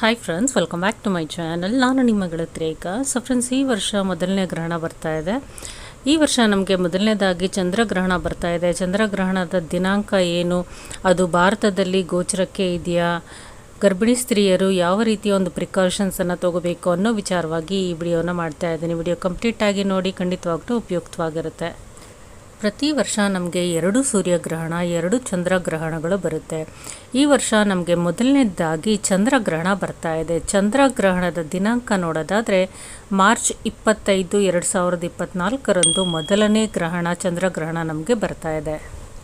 Hi friends welcome back to my channel ನಾನು ನಿಮ್ಮ ಗೆಳತ್ರೇಕ so friends ಈ ವರ್ಷ ಮೊದಲನೇ ಗ್ರಹಣ ಬರ್ತಾ ಇದೆ. ಈ ವರ್ಷ ನಮಗೆ ಮೊದಲನೇದಾಗಿ ಚಂದ್ರಗ್ರಹಣ ಬರ್ತಾ ಇದೆ. ಚಂದ್ರಗ್ರಹಣದ ದಿನಾಂಕ ಏನು? ಅದು ಭಾರತದಲ್ಲಿ ಗೋಚರಕ್ಕೆ ಇದೆಯಾ? ಗರ್ಭಿಣಿ ಸ್ತ್ರೀಯರು ಯಾವ ರೀತಿಯ ಒಂದು ಪ್ರಿಕಾಷನ್ಸನ್ನು ತಗೋಬೇಕು ಅನ್ನೋ ವಿಚಾರವಾಗಿ ಈ ವಿಡಿಯೋನ ಮಾಡ್ತಾ ಇದ್ದೀನಿ. ವಿಡಿಯೋ ಕಂಪ್ಲೀಟಾಗಿ ನೋಡಿ, ಖಂಡಿತವಾಗ್ಲೂ ಉಪಯುಕ್ತವಾಗಿರುತ್ತೆ. ಪ್ರತಿ ವರ್ಷ ನಮಗೆ ಎರಡು ಸೂರ್ಯಗ್ರಹಣ, ಎರಡು ಚಂದ್ರಗ್ರಹಣಗಳು ಬರುತ್ತೆ. ಈ ವರ್ಷ ನಮಗೆ ಮೊದಲನೇದಾಗಿ ಚಂದ್ರಗ್ರಹಣ ಬರ್ತಾ ಇದೆ. ಚಂದ್ರಗ್ರಹಣದ ದಿನಾಂಕ ನೋಡೋದಾದರೆ ಮಾರ್ಚ್ ಇಪ್ಪತ್ತೈದು, ಎರಡು ಸಾವಿರದ ಇಪ್ಪತ್ನಾಲ್ಕರಂದು ಮೊದಲನೇ ಗ್ರಹಣ, ಚಂದ್ರಗ್ರಹಣ ನಮಗೆ ಬರ್ತಾ ಇದೆ.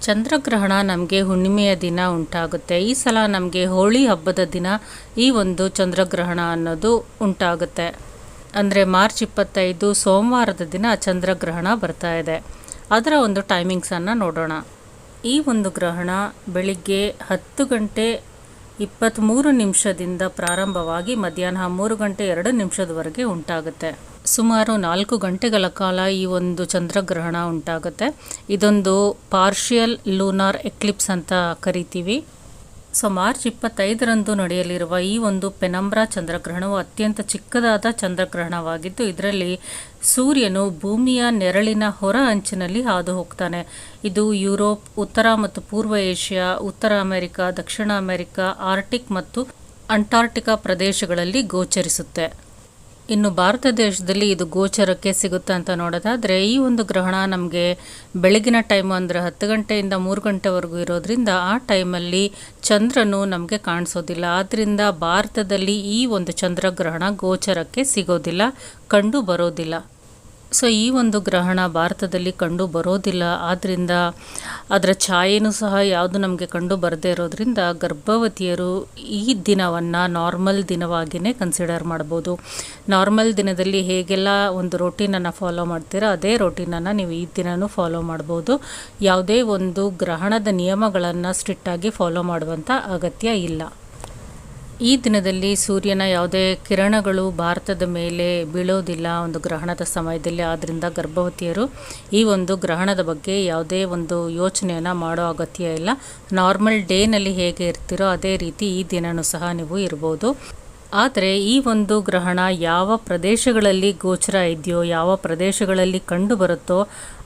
ಚಂದ್ರಗ್ರಹಣ ನಮಗೆ ಹುಣ್ಣಿಮೆಯ ದಿನ ಉಂಟಾಗುತ್ತೆ. ಈ ಸಲ ನಮಗೆ ಹೋಳಿ ಹಬ್ಬದ ದಿನ ಈ ಒಂದು ಚಂದ್ರಗ್ರಹಣ ಅನ್ನೋದು ಉಂಟಾಗುತ್ತೆ. ಅಂದರೆ ಮಾರ್ಚ್ ಇಪ್ಪತ್ತೈದು ಸೋಮವಾರದ ದಿನ ಚಂದ್ರಗ್ರಹಣ ಬರ್ತಾ ಇದೆ. ಅದರ ಒಂದು ಟೈಮಿಂಗ್ಸನ್ನು ನೋಡೋಣ. ಈ ಒಂದು ಗ್ರಹಣ ಬೆಳಿಗ್ಗೆ ಹತ್ತು ಗಂಟೆ ಇಪ್ಪತ್ತ್ಮೂರು ನಿಮಿಷದಿಂದ ಪ್ರಾರಂಭವಾಗಿ ಮಧ್ಯಾಹ್ನ ಮೂರು ಗಂಟೆ ಎರಡು ನಿಮಿಷದವರೆಗೆ ಉಂಟಾಗುತ್ತೆ. ಸುಮಾರು ನಾಲ್ಕು ಗಂಟೆಗಳ ಕಾಲ ಈ ಒಂದು ಚಂದ್ರಗ್ರಹಣ ಉಂಟಾಗುತ್ತೆ. ಇದೊಂದು ಪಾರ್ಷಿಯಲ್ ಲೂನಾರ್ ಎಕ್ಲಿಪ್ಸ್ ಅಂತ ಕರಿತೀವಿ. ಸೊ ಮಾರ್ಚ್ ಇಪ್ಪತ್ತೈದರಂದು ನಡೆಯಲಿರುವ ಈ ಒಂದು ಪೆನಂಬ್ರಾ ಚಂದ್ರಗ್ರಹಣವು ಅತ್ಯಂತ ಚಿಕ್ಕದಾದ ಚಂದ್ರಗ್ರಹಣವಾಗಿದ್ದು, ಇದರಲ್ಲಿ ಸೂರ್ಯನು ಭೂಮಿಯ ನೆರಳಿನ ಹೊರ ಅಂಚಿನಲ್ಲಿ ಹಾದು ಹೋಗ್ತಾನೆ ಇದು ಯುರೋಪ್, ಉತ್ತರ ಮತ್ತು ಪೂರ್ವ ಏಷ್ಯಾ, ಉತ್ತರ ಅಮೆರಿಕ, ದಕ್ಷಿಣ ಅಮೆರಿಕ ಆರ್ಟಿಕ್ ಮತ್ತು ಅಂಟಾರ್ಟಿಕಾ ಪ್ರದೇಶಗಳಲ್ಲಿ ಗೋಚರಿಸುತ್ತೆ. ಇನ್ನು ಭಾರತ ದೇಶದಲ್ಲಿ ಇದು ಗೋಚರಕ್ಕೆ ಸಿಗುತ್ತೆ ಅಂತ ನೋಡೋದಾದರೆ, ಈ ಒಂದು ಗ್ರಹಣ ನಮಗೆ ಬೆಳಗಿನ ಟೈಮು ಅಂದರೆ ಹತ್ತು ಗಂಟೆಯಿಂದ ಮೂರು ಗಂಟೆವರೆಗೂ ಇರೋದ್ರಿಂದ ಆ ಟೈಮಲ್ಲಿ ಚಂದ್ರನು ನಮಗೆ ಕಾಣಿಸೋದಿಲ್ಲ. ಆದ್ದರಿಂದ ಭಾರತದಲ್ಲಿ ಈ ಒಂದು ಚಂದ್ರಗ್ರಹಣ ಗೋಚರಕ್ಕೆ ಸಿಗೋದಿಲ್ಲ, ಕಂಡು ಬರೋದಿಲ್ಲ. ಸೊ ಈ ಒಂದು ಗ್ರಹಣ ಭಾರತದಲ್ಲಿ ಕಂಡು ಬರೋದಿಲ್ಲ. ಆದ್ದರಿಂದ ಅದರ ಛಾಯೆನೂ ಸಹ ಯಾವುದು ನಮಗೆ ಕಂಡು ಬರದೇ ಇರೋದ್ರಿಂದ ಗರ್ಭವತಿಯರು ಈ ದಿನವನ್ನು ನಾರ್ಮಲ್ ದಿನವಾಗಿಯೇ ಕನ್ಸಿಡರ್ ಮಾಡ್ಬೋದು. ನಾರ್ಮಲ್ ದಿನದಲ್ಲಿ ಹೇಗೆಲ್ಲ ಒಂದು ರೋಟೀನನ್ನು ಫಾಲೋ ಮಾಡ್ತೀರೋ ಅದೇ ರೋಟೀನನ್ನು ನೀವು ಈ ದಿನವೂ ಫಾಲೋ ಮಾಡ್ಬೋದು. ಯಾವುದೇ ಒಂದು ಗ್ರಹಣದ ನಿಯಮಗಳನ್ನು ಸ್ಟ್ರಿಕ್ಟಾಗಿ ಫಾಲೋ ಮಾಡುವಂಥ ಅಗತ್ಯ ಇಲ್ಲ. ಈ ದಿನದಲ್ಲಿ ಸೂರ್ಯನ ಯಾವುದೇ ಕಿರಣಗಳು ಭಾರತದ ಮೇಲೆ ಬೀಳೋದಿಲ್ಲ ಒಂದು ಗ್ರಹಣದ ಸಮಯದಲ್ಲಿ. ಆದ್ದರಿಂದ ಗರ್ಭವತಿಯರು ಈ ಒಂದು ಗ್ರಹಣದ ಬಗ್ಗೆ ಯಾವುದೇ ಒಂದು ಯೋಚನೆಯನ್ನು ಮಾಡೋ ಅಗತ್ಯ ಇಲ್ಲ. ನಾರ್ಮಲ್ ಡೇನಲ್ಲಿ ಹೇಗೆ ಇರ್ತೀರೋ ಅದೇ ರೀತಿ ಈ ದಿನವೂ ಸಹ ನೀವು ಇರ್ಬೋದು. ಆದರೆ ಈ ಒಂದು ಗ್ರಹಣ ಯಾವ ಪ್ರದೇಶಗಳಲ್ಲಿ ಗೋಚರ ಇದೆಯೋ, ಯಾವ ಪ್ರದೇಶಗಳಲ್ಲಿ ಕಂಡು ಬರುತ್ತೋ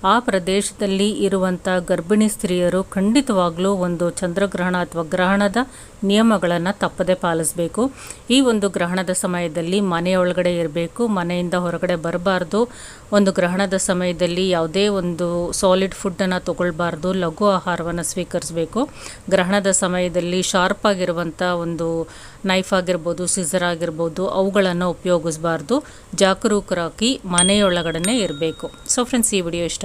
ಆ ಪ್ರದೇಶದಲ್ಲಿ ಇರುವಂಥ ಗರ್ಭಿಣಿ ಸ್ತ್ರೀಯರು ಖಂಡಿತವಾಗ್ಲೂ ಒಂದು ಚಂದ್ರಗ್ರಹಣ ಅಥವಾ ಗ್ರಹಣದ ನಿಯಮಗಳನ್ನು ತಪ್ಪದೇ ಪಾಲಿಸಬೇಕು. ಈ ಒಂದು ಗ್ರಹಣದ ಸಮಯದಲ್ಲಿ ಮನೆಯೊಳಗಡೆ ಇರಬೇಕು, ಮನೆಯಿಂದ ಹೊರಗಡೆ ಬರಬಾರ್ದು. ಒಂದು ಗ್ರಹಣದ ಸಮಯದಲ್ಲಿ ಯಾವುದೇ ಒಂದು ಸಾಲಿಡ್ ಫುಡ್ಡನ್ನು ತಗೊಳ್ಬಾರ್ದು, ಲಘು ಆಹಾರವನ್ನು ಸ್ವೀಕರಿಸಬೇಕು. ಗ್ರಹಣದ ಸಮಯದಲ್ಲಿ ಶಾರ್ಪ್ ಆಗಿರುವಂಥ ಒಂದು ನೈಫ್ ಆಗಿರ್ಬೋದು ಸಿಸರ್ ಆಗಿರ್ಬೋದು, ಅವುಗಳನ್ನು ಉಪಯೋಗಿಸಬಾರ್ದು. ಜಾಗರೂಕರಾಗಿ ಮನೆಯೊಳಗಡೆ ಇರಬೇಕು. ಸೊ ಫ್ರೆಂಡ್ಸ್ ಈ ವಿಡಿಯೋ ಇಷ್ಟ